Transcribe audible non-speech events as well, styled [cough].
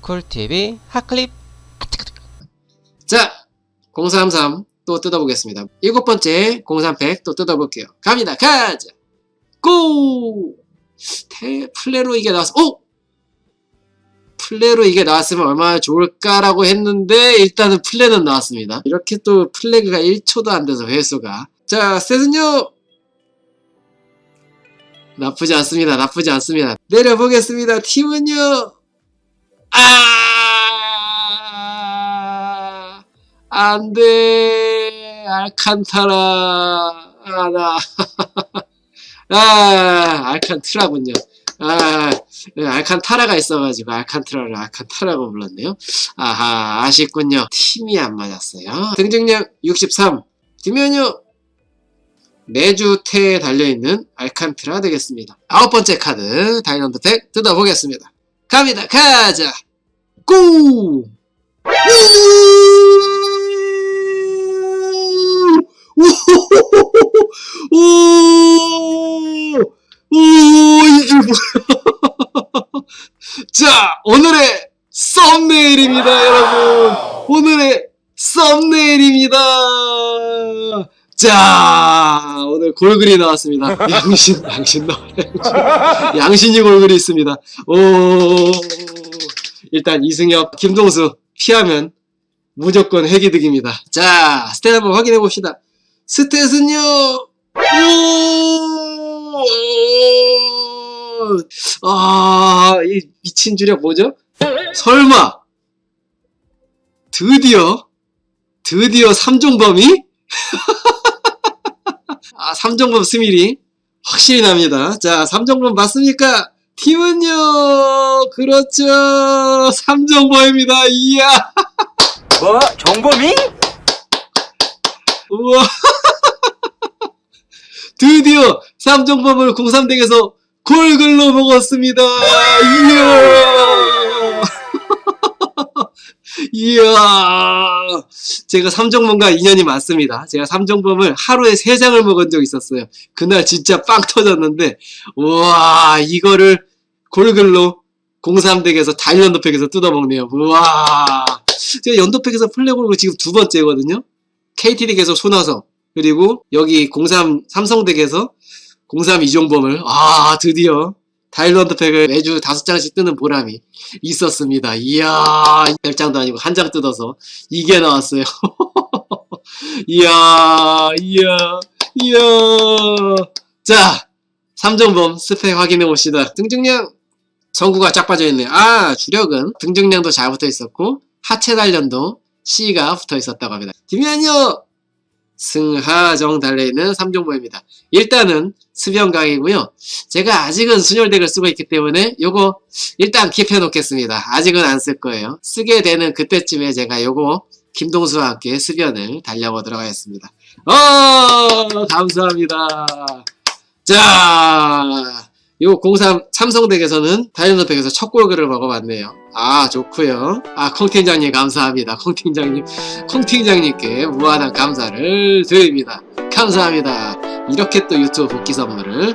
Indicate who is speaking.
Speaker 1: 쿨TV 핫클립
Speaker 2: 자, 033 또 뜯어보겠습니다. 일곱 번째 038 또 뜯어볼게요. 갑니다. 가자. 고! 테, 플레로 이게 나왔어. 오! 플레로 이게 나왔으면 얼마나 좋을까라고 했는데 일단은 플레는 나왔습니다. 이렇게 또 플래그가 1초도 안 돼서 회수가. 자, 셋은요. 나쁘지 않습니다. 나쁘지 않습니다. 내려보겠습니다. 팀은요. 아, 안 돼. 알칸타라. 아, 나. [laughs] 아, 알칸트라군요. 아, 네, 알칸타라가 있어가지고 알칸트라를 알칸타라고 불렀네요. 아하, 아쉽군요. 팀이 안 맞았어요. 등등량 63. 뒷면요. 내주태에 달려있는 알칸트라 되겠습니다. 아홉 번째 카드, 다이너드 팩 뜯어보겠습니다. 갑니다. 가자. 고! 오! 오! 오! 이게 뭐야? [laughs] 자, 오늘의 썸네일입니다, 여러분. 오늘의 썸네일입니다. 자 오늘 골글이 나왔습니다. 양신 양신 나와요. 양신이 골글이 있습니다. 오 일단 이승엽 김동수 피하면 무조건 핵이득입니다. 자 스탯 한번 확인해 봅시다. 스탯은요. 아이 미친 주력 뭐죠? 설마 드디어 드디어 3종 범위? 삼정범 스밀이 확실히 납니다. 자, 삼정범 맞습니까? 팀은요, 그렇죠. 3점범입니다. 이야. [laughs]
Speaker 1: 뭐? 정범이?
Speaker 2: 우와. [laughs] 드디어 3점범을 03댁에서 골글로 먹었습니다. 이야. 이야. 제가 삼종범과 인연이 많습니다. 제가 삼종범을 하루에 세 장을 먹은 적 있었어요. 그날 진짜 빵 터졌는데, 우와, 이거를 골글로 03댁에서 다일런드팩에서 뜯어먹네요. 우와. 제가 연도팩에서 플레골고 지금 두 번째거든요. KTD에서 손아섭 그리고 여기 03 삼성덱에서 03 이종범을 아 드디어 다일런드 팩을 매주 다섯 장씩 뜨는 보람이 있었습니다. 이야 열 장도 아니고 한 장 뜯어서 이게 나왔어요. [laughs] 이야 이야 이야 자 삼종범 스펙 확인해 봅시다. 등증량 성구가 쫙 빠져 있네요. 아 주력은 등증량도 잘 붙어 있었고 하체 단련도 C가 붙어 있었다고 합니다. 김현요 승하정 달려있는 3종보입니다. 일단은 수변강이고요. 제가 아직은 순혈덱을 쓰고 있기 때문에 요거 일단 킵해 놓겠습니다. 아직은 안 쓸 거예요. 쓰게 되는 그때쯤에 제가 요거 김동수와 함께 수변을 달려보도록 하겠습니다. 어 감사합니다. 자, 요 03 삼성덱에서는 다이너덱에서 첫 골글을 먹어봤네요. 아 좋고요. 아 콩팀장님 감사합니다. 콩팀장님 콩팀장님께 무한한 감사를 드립니다. 감사합니다. 이렇게 또 유튜브 복귀 선물을